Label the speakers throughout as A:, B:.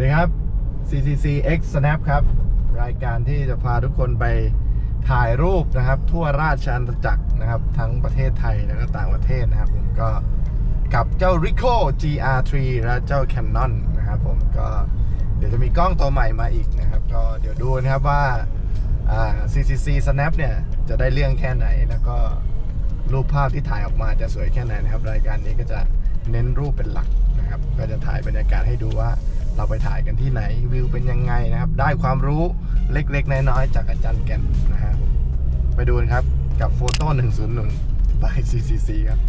A: วัสดีครับ CCC X Snap ครับ รายการที่จะพาทุกคนไปถ่ายรูปนะครับ ทั่วราชอาณาจักรนะครับ ทั้งประเทศไทยและก็ต่างประเทศนะครับผมก็กับเจ้า Ricoh GR3 และเจ้า Canon นะครับผมก็เดี๋ยวจะมีกล้องตัวใหม่มาอีกนะครับ ก็เดี๋ยวดูนะครับว่าอ่า CCC Snap เนี่ย จะได้เรื่องแค่ไหนแล้วก็รูปภาพที่ถ่ายออกมาจะสวยแค่ไหนนะครับ รายการนี้ก็จะเน้นรูปเป็นหลักนะครับ ก็จะถ่ายบรรยากาศให้ดูว่า เราไปถ่ายกันที่ไหนวิวเป็นยังไงนะครับ ได้ความรู้เล็กๆ น้อยๆจากอาจารย์แก่นนะฮะไปดูนครับกับโฟโต้101 by CCC ครับ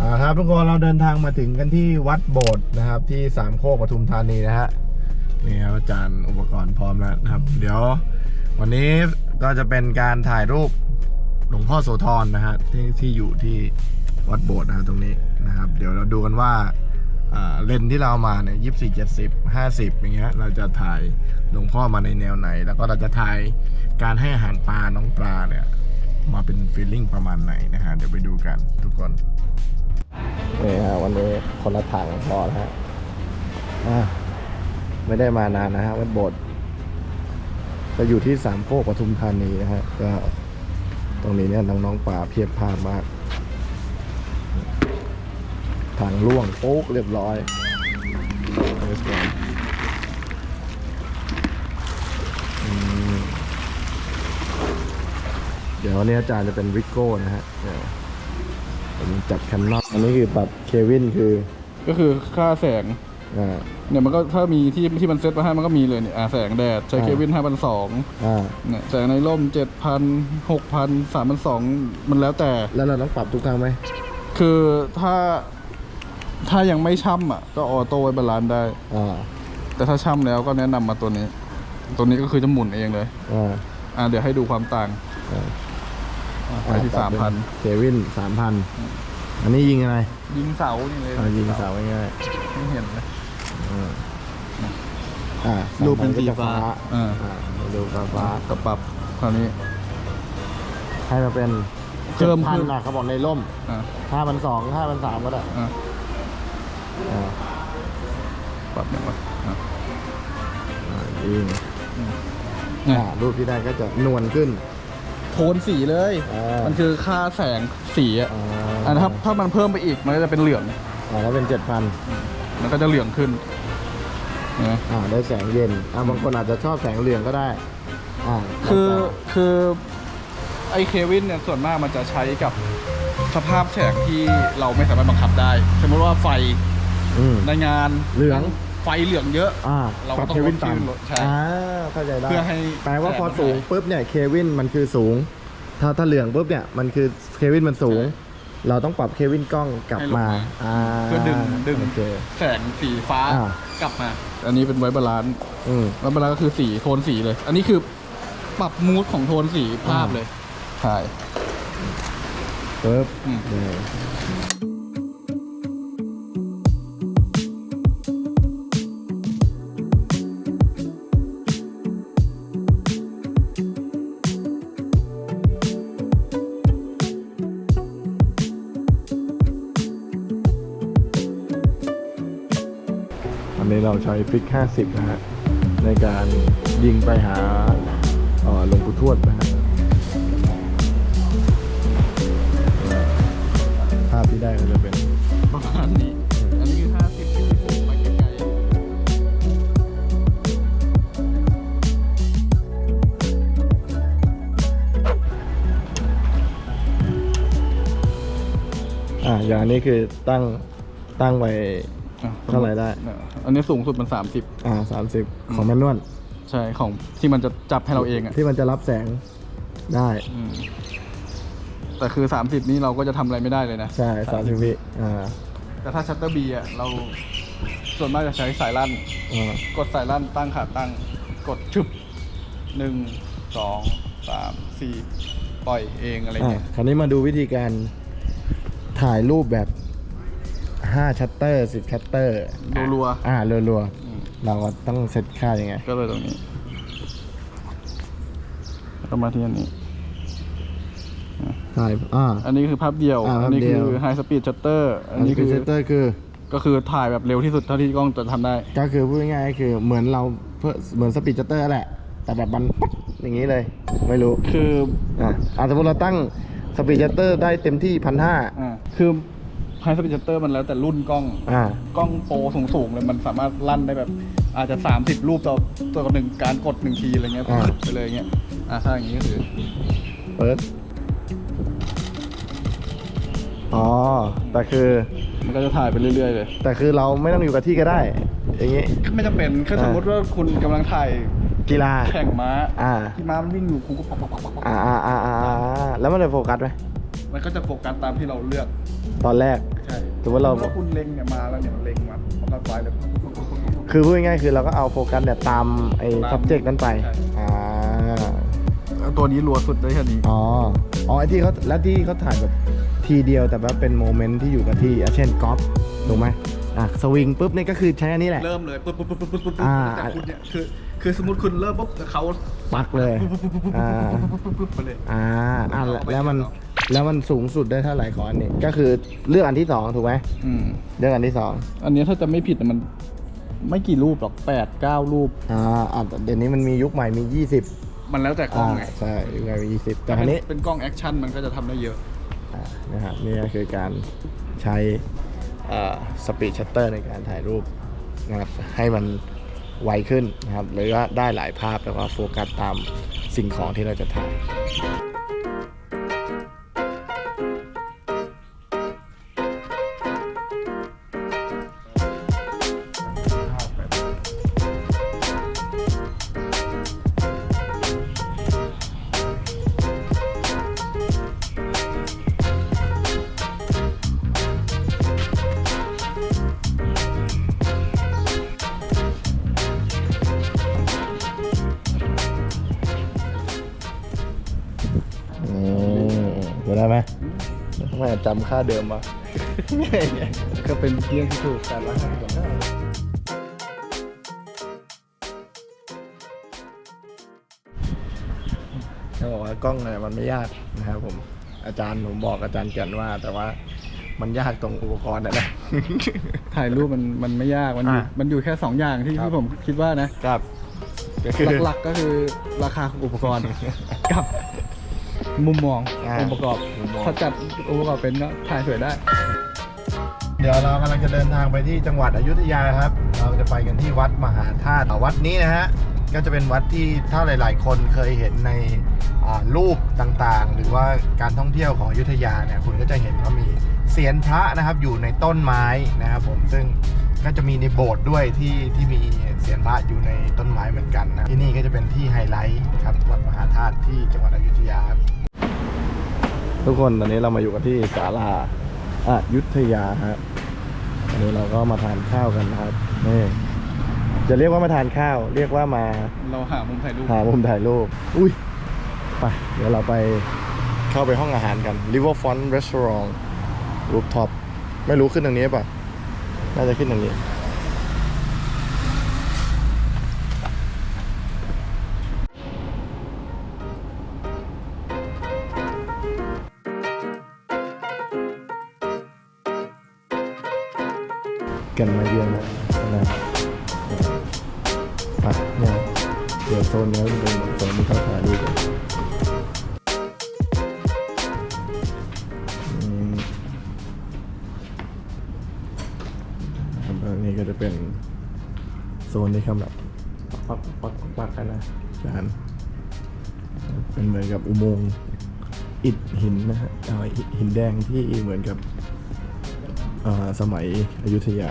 A: อ่าครับทุกคนเราเดินทางมาถึงกันที่วัดโบสถ์นะครับ ที่สามโคกปทุมธานีนะฮะนี่ครับอาจารย์อุปกรณ์พร้อมแล้วนะครับ เดี๋ยววันนี้ก็จะเป็นการถ่ายรูปหลวงพ่อโสธรนะฮะที่ที่อยู่ที่วัดโบสถ์นะฮะตรงนี้นะครับ เดี๋ยวเราดูกันว่า เลนที่เราเอามาเนี่ยยี่สิบสี่เจ็ดสิบห้าสิบอย่างเงี้ยเราจะถ่ายหลวงพ่อมาในแนวไหน แล้วก็เราจะถ่ายการให้อาหารปลาน้องปลาเนี่ยมาเป็นฟีลลิ่งประมาณไหนนะฮะเดี๋ยวไปดูกันทุกคนนี่ฮะวันนี้คนละถังพอแล้วฮะอะไม่ได้มานานนะฮะวัดโบสถ์จะอยู่ที่สามโคกปทุมธานีนะฮะก็ตรงนี้เนี่ยน้องๆป่าเพียบพร้ามมาก ถังล่วงโป๊กเรียบร้อยเดี๋ยววันนี้อาจารย์จะเป็นวิโก้นะฮะเนี่ยผมจัดแคมนอนอันนี้คือปรับเควินคือ
B: ก็คือค่าแสง
A: อ่า
B: เนี่ยมันก็ถ้ามีที่ที่มันเซ็ตมาให้มันก็มีเลยเนี่ยแสงแดดใช้เควินห้าพันสองเนี่ยแสงในร่มเจ็ดพันหกพันสามพันสองมันแล้วแต่
A: แล้วเราต้องปรับทุกครั้งไหม
B: คือถ้า ถ้ายังไม่ช่ำอะ ก็ออโต้ไว้บาลานซ์ได้
A: อ่า
B: แต่ถ้าช่ำแล้วก็แนะนำมาตัวนี้ ตัวนี้ก็คือจะหมุนเองเลย
A: อ่า
B: อ่าเดี๋ยวให้ดูความต่าง
A: อ่า
B: อ่าไปที่สามพัน
A: เควินสามพันอันนี้ยิงอะไร
B: ยิงเสานี่เลย
A: อ่ายิงเสาง่าย
B: ไม่เห็นเลย
A: ๆอ่าอ่า
B: รูปเป็นสี
A: 3,000ก็จะ
B: ฟ้า อ่า
A: อ่าดูฟ้าฟ้า
B: กับปรับคราวนี้
A: ให้มาเป็น
B: เพิ่ม
A: พัน
B: ขึ้น
A: นะเขาบอกในร่ม
B: อ่า
A: ห้าพันสองห้าพันสามก็ได้
B: อ่า
A: อ่า
B: ปรับอย่างไรอ่า
A: อ่ายิง
B: เนี่ย
A: อ่ารูปที่ได้ก็จะนวลขึ้น
B: โทนสีเลย
A: อ่ามั
B: มันคือค่าแสงสีอะ
A: อ่า
B: อ่าถ้าถ้ามันเพิ่มไปอีกมันก็จะเป็นเหลือง
A: อ่าแล้วเป็นเจ็ดพัน
B: มันก็จะเหลืองขึ้นนะ
A: อ่าได้แสงเย็นอ่าบางคนอาจจะชอบแสงเหลืองก็ได้อ่า
B: คือ
A: แล้ว
B: คือไอเควินเนี่ยส่วนมากมันจะใช้กับสภาพแสงที่เราไม่สามารถบังคับได้ สมมติว่าไฟ
A: แต่ อืม
B: ในงาน
A: เหลือง
B: ไฟเหลืองเยอะ
A: อ่า
B: เราก็
A: ปรับ
B: ต้อง
A: เควิน
B: ลดขึ้น
A: ต่ำ
B: ลดใช่
A: อ่าเข้าใจได้
B: เพื่อให้
A: แปลว่าพอ
B: แสงมัน
A: สูง
B: หาย
A: ปุ๊บเนี่ยเควินมันคือสูง ถ้าถ้าเหลืองปุ๊บเนี่ยมันคือเควินมันสูง
B: ใช่
A: เราต้องปรับเควินกล้องกลับ
B: ให้ลง
A: มา
B: มา
A: อ่า
B: เพื่อดึงดึง
A: โอเค
B: แสงสีฟ้า
A: อ่า
B: กลับมา อันนี้เป็นไว้บาลานซ์
A: อืม
B: ไว้บาลานซ์ก็คือสีโทนสีเลย อันนี้คือปรับมูดของโทนสีภาพเลยใช่
A: ปึ๊บ
B: อืม
A: นี่ เราใช้ฟิก 50 นะฮะ ในการยิงไปหาเอ่อหลวงปู่ทวดนะฮะภาพที่ได้ก็จะเป็น
B: ประมาณนี้ อันนี้คือห้าสิบที่สูงไปไกล
A: อ่าอย่างอันนี้คือตั้งตั้งไว้
B: ๆ อะ
A: เท่าไหร่ได้
B: อันนี้สูงสุดมันสามสิบ
A: อ่าสามสิบของแมนนวล
B: ใช่ของที่มันจะจับให้เราเองอะ
A: ที่มันจะรับแสงได้
B: อืมแต่คือสามสิบนี้เราก็จะทำอะไรไม่ได้เลยนะ
A: ใช่สามสิบวิอ่า
B: แต่ถ้าชัตเตอร์บีอะเราส่วนมากจะใช้สายลั่น
A: อ่าก
B: ดสายลั่นตั้งขาตั้ง กดชึบหนึ่งสองสามสี่ปล่อยเองอะไร
A: อ่า
B: เงี้ย
A: คราวนี้มาดูวิธีการถ่ายรูปแบบ ห้าชัตเตอร์สิบชัตเตอร์
B: รัว
A: อ่ารัว
B: ๆอืม
A: ๆเราต้องเซตค่ายังไง
B: ก็เลยตรงนี้แล้วมาที่อันนี้
A: ถ่ายอ่า
B: อันนี้คือภาพเดียว
A: อ่า
B: อันนี้
A: ภาพเดี
B: คื
A: ยว
B: อ High Speed Shutter อั
A: อั
B: น
A: น
B: นี้
A: นี้
B: คื
A: คือ
B: อ
A: ชัตเตอร์คือ
B: ก็คือถ่ายแบบเร็วที่สุดเท่าที่กล้องจะทำได้
A: ก็คือพูดง่ายๆก็คือเหมือนเราเพื่อเหมือนสปีดชัตเตอร์แหละ แต่แบบมันปั๊ดอย่างนี้เลย ไม่รู้
B: คือ
A: อะอะสมมติเราตั้งสปีดชัตเตอร์ได้เต็มที่พันห้า
B: อ่าคือ ไฮสปีดชัตเตอร์มันแล้วแต่รุ่นกล้อง
A: อ่า
B: กล้องโปรสูงๆเลยมันสามารถลั่นได้แบบ อาจจะ 30 รูปต่อต่อหนึ่งการกดหนึ่งทีอะไรเงี้ย
A: อ่า
B: ไปเลยเงี้ยอ่าถ้าอย่างงี้ก็คือ
A: เปิด อ๋อ แต่คือ
B: มันก็จะถ่ายไปเรื่อยๆเลย
A: แต่คือเราไม่ต้องอยู่กับที่ก็ได้ อย่างนี้
B: ไม่จำเป็นแค่สมมติว่าคุณกำลังถ่าย
A: กีฬา
B: แข่งม้า
A: อ่า
B: ที่ม้ามันวิ่งอยู่คุณก็ปักปักปักปักปัก
A: อ่าอ่าอ่าอ่าอ่าแล้วมันเลยโฟกัสไหม
B: มันก็จะโฟกัสตามที่เราเลือก
A: ตอนแรก
B: ใช่
A: สมมุติเรา
B: ถ้คุณเล็งเนี่ยมาแล้วเนี่ยมันเล็งมามันก็ไปเลย
A: คือพูดง่ายๆคือเราก็เอาโฟกัสเนี่ยตามไอ้
B: ตาม
A: subject นั้นไป
B: ใช่
A: อ่า
B: ตัวนี้รัวสุดได้แค่นี้
A: อ๋ออ๋อไอ้ที่เขาแล้วที่เขาถ่ายแบบทีเดียวแต่ว่าเป็นโมเมนต์ที่อยู่กับที่อะเช่นกอล์ฟถูกไหม อะสวิงปุ๊บนี่ก็คือใช้อันนี้แหละ
B: เริ่มเลยปุ๊บปุ๊บปุ๊บปุ๊บปุ๊บ
A: อ่า
B: แต่คุณเนี่ยคือคือสมมติคุณเริ่มปุ๊บแต่เขา
A: ปักเลยอ่า
B: ปุ๊บปุ๊บไปเลย
A: อ่าอ่าแล้วมันแล้วมันสูงสุดได้เท่าไหร่ของอันนี้ ก็คือเลือกอันที่สองถูกไหม
B: อืม
A: เลือกอันที่สอง
B: อันนี้ถ้าจะไม่ผิดมัน ไม่กี่รูปหรอกแปดเก้ารูป
A: อ่าอ่าเดี๋ยวนี้มันมียุคใหม่มียี่สิบ
B: มันแล้วแต่กล้อง
A: อ่า
B: ไง
A: ใช่ยุคใหม่มียี่สิบแต่
B: แต่
A: อันนี้
B: เป็นกล้องแอคชั่นมันก็จะทำได้เยอะ
A: อ่านะครับนี่ก็คือการใช้ สปีดชัตเตอร์ในการถ่ายรูปนะครับให้มันไวขึ้นนะครับหรือว่าได้หลายภาพแล้วก็โฟกัสตามสิ่งของที่เราจะถ่าย จำค่าเดิมวะ
B: ก็เป็นเรื่องที่ถูกแต่ละห้าสิบ
A: เขาบอกว่ากล้องเนี่ยมันไม่ยากนะครับผมอาจารย์ผมบอกอาจารย์เกียนว่า แต่ว่ามันยากตรงอุปกรณ์นั่นแหละ
B: ถ่ายรูปมันมันไม่ยากมันอยู่
A: อ่า
B: มันอยู่แค่สองอย่างที่
A: ครับ
B: ที่ผมคิดว่านะ
A: ครับก็คือ
B: หลักๆก็คือราคาของอุปกรณ์ กับ มุมมอง
A: อ่า
B: องค์ประกอบ
A: มุมมอง
B: ถ้าจัดองค์ประกอบเป็นก็ถ่ายสวยได้
A: เดี๋ยวเรากำลังจะเดินทางไปที่จังหวัดอยุธยาครับ เราจะไปกันที่วัดมหาธาตุวัดนี้นะฮะ ก็จะเป็นวัดที่ถ้าหลาย ๆ คนเคยเห็นในอ่ารูปต่างๆ หรือว่าการท่องเที่ยวของอยุธยาเนี่ย คุณก็จะเห็นว่ามีเสียนพระนะครับอยู่ในต้นไม้นะครับผม ซึ่งก็จะมีในโบสถ์ด้วยที่ที่มีเสียนพระอยู่ในต้นไม้เหมือนกันนะ ที่นี่ก็จะเป็นที่ไฮไลท์ครับวัดมหาธาตุที่จังหวัดอยุธยาครับ ทุกคนตอนนี้เรามาอยู่กันที่ศาลาอายุทยาฮะวันนี้เราก็มาทานข้าวกันนะครับนี่จะเรียกว่ามาทานข้าว เรียกว่ามา
B: เราหามุมถ่ายรูป
A: หามุมถ่ายรูปอุ้ยไปเดี๋ยวเราไปเข้าไปห้องอาหารกัน Riverfront Restaurant Rooftop ไม่รู้ขึ้นทางนี้ป่ะ น่าจะขึ้นทางนี้ กันมาเยือนแล้วนะไปเนี่ยเดี๋ยวโซนนี้จะเป็นโซนที่เขาถ่ายรูปกันอืมครับแล้วนี่ก็จะเป็นโซนที่เขาแบบปักปักปักปักกันนะจานเป็นเหมือนกับอุโมงค์อิฐหินนะฮะเอาหินแดงที่เหมือนกับอ่าสมัยอยุธยา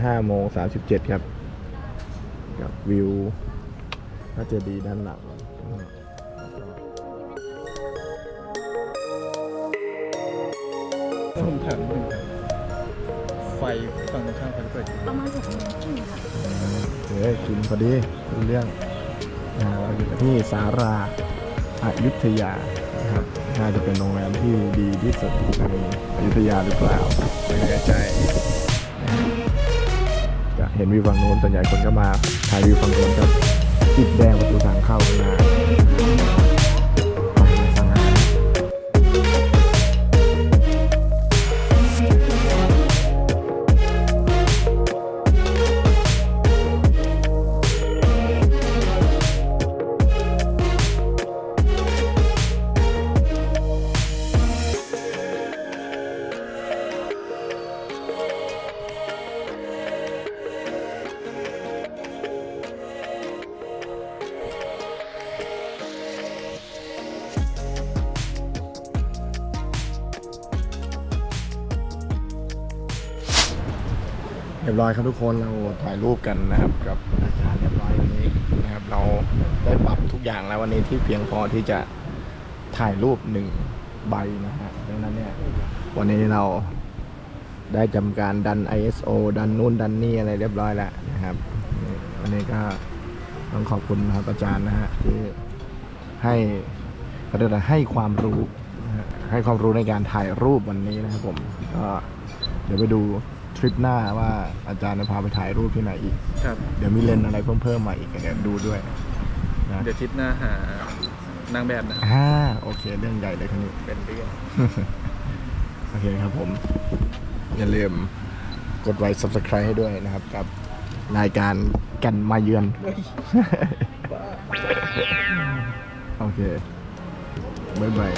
A: อนนี้5โมง37ครับ กับวิวพระเจดีย์ด้านหลัง
B: แล้วผมถามนิดนึงครับไฟฝั่งตรงข้ามไฟเปิดอยู่
C: ประมาณหกโมงครึ่งค่ะ
A: เฮ้ยกินพอดีรู้เรื่องนะฮะเราอยู่กันที่สาราอายุทยานะครับน่าจะเป็นโรงแรมที่ดีที่สุดในอยุธยาหรือเปล่าไม่แน่ใจจะ เห็นวิวฝั่งโน้นส่วนใหญ่คนก็มาถ่ายวิวฝั่งโน้นครับติดแดงประตูทางเข้ามา ร้อยครับทุกคนเราถ่ายรูปกันนะครับกับอาจารย์เรียบร้อยวันนี้นะครับ เราได้ปรับทุกอย่างแล้ววันนี้ที่เพียงพอที่จะถ่ายรูปหนึ่งใบนะฮะดังนั้นเนี่ยวันนี้เราได้จำการดัน ISO ดันนู่นดันนี่อะไรเรียบร้อยแล้วนะครับวันนี้ก็ต้องขอบคุณครับอาจารย์นะฮะที่ให้เขาเรียกอะไรให้ความรู้ให้ความรู้ในการถ่ายรูปวันนี้นะครับผมก็เดี๋ยวไปดู ทริปหน้าว่าอาจารย์จะพาไปถ่ายรูปที่ไหนอีก
B: ครับ
A: เดี๋ยวมีเลนส์อะไรเพิ่มเพิ่มๆมาอีกเดี๋ยวดูด้วยนะ
B: เดี๋ยวทริปหน้าหานางแบบนะครับ
A: อ่าโอเค เรื่องใหญ่เลยครับนี่
B: เป็นเรื่อง
A: โอเคครับผม อย่าลืมกดไลค์ subscribe ให้ด้วยนะครับ กับรายการกันมาเยือน โอเค บ๊ายบาย